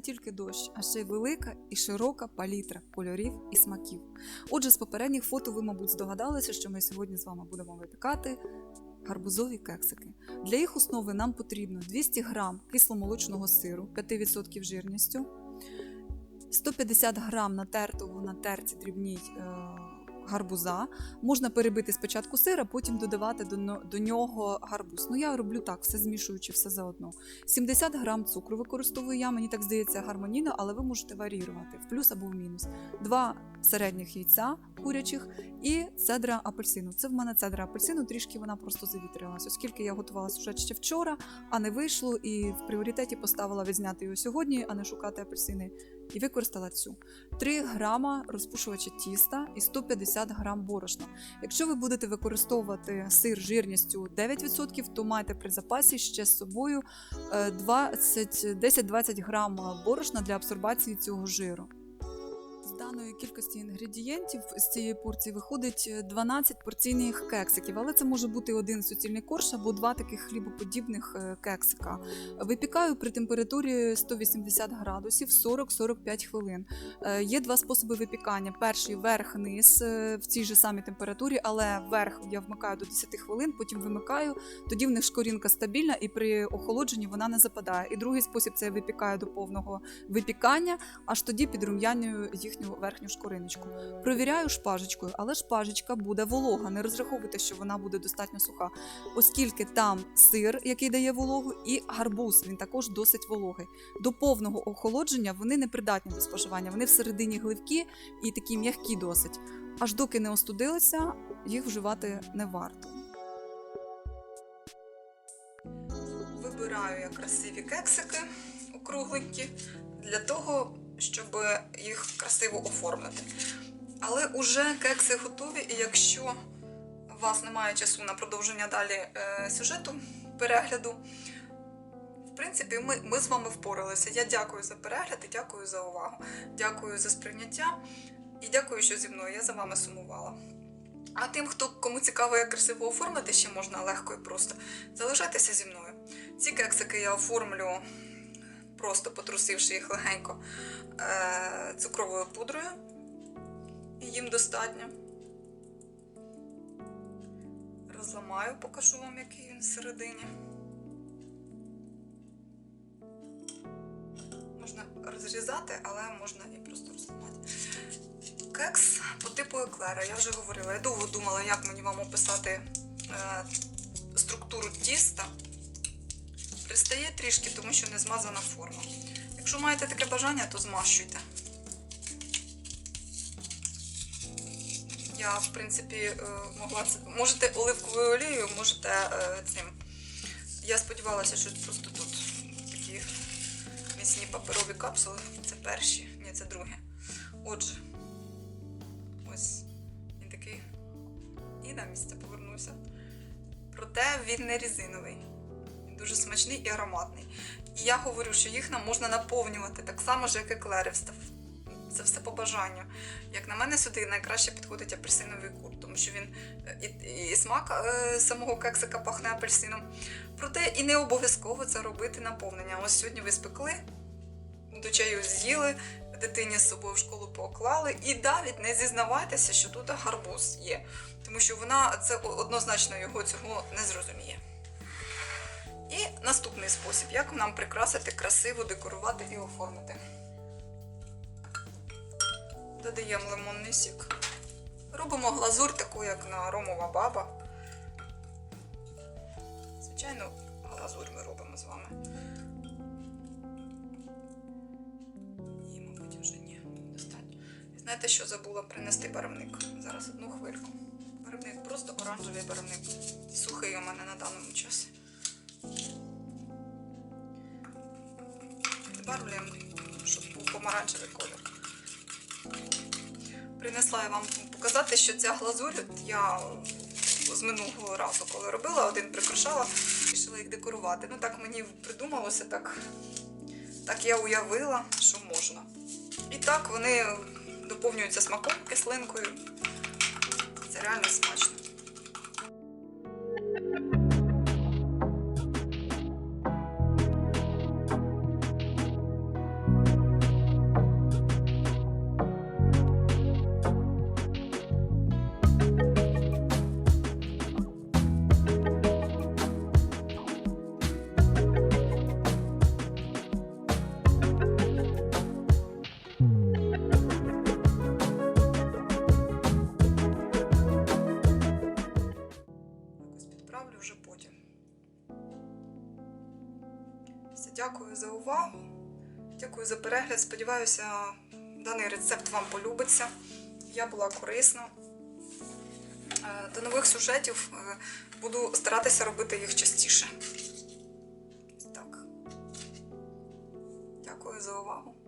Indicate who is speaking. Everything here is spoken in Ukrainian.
Speaker 1: тільки дощ, а ще й велика і широка палітра кольорів і смаків. Отже, з попередніх фото ви, мабуть, здогадалися, що ми сьогодні з вами будемо випікати гарбузові кексики. Для їх основи нам потрібно 200 г кисломолочного сиру 5% жирністю, 150 г натертого на терці дрібній е, гарбуза. Можна перебити спочатку сир, а потім додавати до, нього гарбуз. Ну я роблю так, все змішуючи, все заодно. 70 г цукру використовую я, мені так здається гармонійно, але ви можете варіювати в плюс або в мінус. Два середніх яйця курячих і цедра апельсину. Це в мене цедра апельсину, трішки вона просто завітрилась, оскільки я готувалася вже ще вчора, а не вийшло, і в пріоритеті поставила відзняти його сьогодні, а не шукати апельсини. І використала цю 3 грама розпушувача тіста і 150 грам борошна. Якщо ви будете використовувати сир жирністю 9%, то майте при запасі ще з собою е, 20 10-20 грам борошна для абсорбації цього жиру. Даної кількості інгредієнтів з цієї порції виходить е, 12 порційних кексиків, але це може бути один суцільний корж або два таких хлібоподібних е, кексика. Випікаю при температурі 180 градусів 40-45 хвилин. Е, Є два способи випікання: перший верх-низ е, в цій же самій температурі, але верх я вмикаю до 10 хвилин, потім вимикаю. Тоді в них шкорінка стабільна і при охолодженні вона не западає. І другий спосіб це випікаю до повного випікання, аж тоді підрум'янюю їхню верхню шкориночку. Провіряю шпажечкою, але шпажечка буде волога. Не розраховуйте, що вона буде достатньо суха, оскільки там сир, який дає вологу, і гарбуз він також досить вологий. До повного охолодження вони не придатні до споживання. Вони всередині гливкі і такі м'які досить. Аж доки не остудилися, їх вживати не варто. Вибираю я красиві кексики округленькі для того, щоб їх красиво оформити. Але уже кекси готові, і якщо у вас немає часу на продовження далі е, сюжету перегляду, в принципі, ми, ми з вами впоралися. Я дякую за перегляд і дякую за увагу. Дякую за сприйняття і дякую, що зі мною. Я за вами сумувала. А тим, хто кому цікаво, як красиво оформити, ще можна легко і просто. Залишайтеся зі мною. Ці кексики я оформлю, просто потрусивши їх легенько е- цукровою пудрою. Їм достатньо. Розламаю, покажу вам, який він всередині. Можна розрізати, але можна і просто розламати. Кекс по типу еклера, я вже говорила. Я довго думала, як мені вам описати е, структуру тіста. Пристає трішки, тому що не змазана форма. Якщо маєте таке бажання, то змащуйте. Я, в принципі, е, могла це. Можете оливковою олією, можете е, цим. Я сподівалася, що просто тут такі міцні паперові капсули. Це перші, ні, це другі. Отже, ось він такий. І на місце повернувся. Проте він не резиновий. Дуже смачний і ароматний. І я говорю, що їх нам можна наповнювати так само ж, як еклери. Це все по бажанню. Як на мене, сюди найкраще підходить апельсиновий курт, тому що він е, і, і смак е, самого кексика пахне апельсином. Проте і не обов'язково це робити наповнення. Ось сьогодні ви спекли, до чаю з'їли, дитині з собою в школу поклали, і навіть не зізнавайтеся, що тут гарбуз є, тому що вона це однозначно його цього не зрозуміє. І наступний спосіб, як нам прикрасити, красиво декорувати і оформити. Додаємо лимонний сік. Робимо глазур таку, як на ромова баба. Звичайно, глазур ми робимо з вами. І, мабуть, вже ні, достатньо. Знаєте, що забула принести барвник? Зараз одну хвильку. Барвник, просто оранжевий барвник. Сухий у мене на даному часі. Барвлюємо, щоб був помаранчевий колір. Принесла я вам показати, що ця глазурь, я з минулого разу, коли робила, один прикрашала, вирішила їх декорувати. Ну так мені придумалося, так, так я уявила, що можна. І так вони доповнюються смаком, кислинкою. Це реально смачно. Дякую за увагу. Дякую за перегляд. Сподіваюся, даний рецепт вам полюбиться. Я була корисна. Е, до нових сюжетів е, буду старатися робити їх частіше. Так. Дякую за увагу.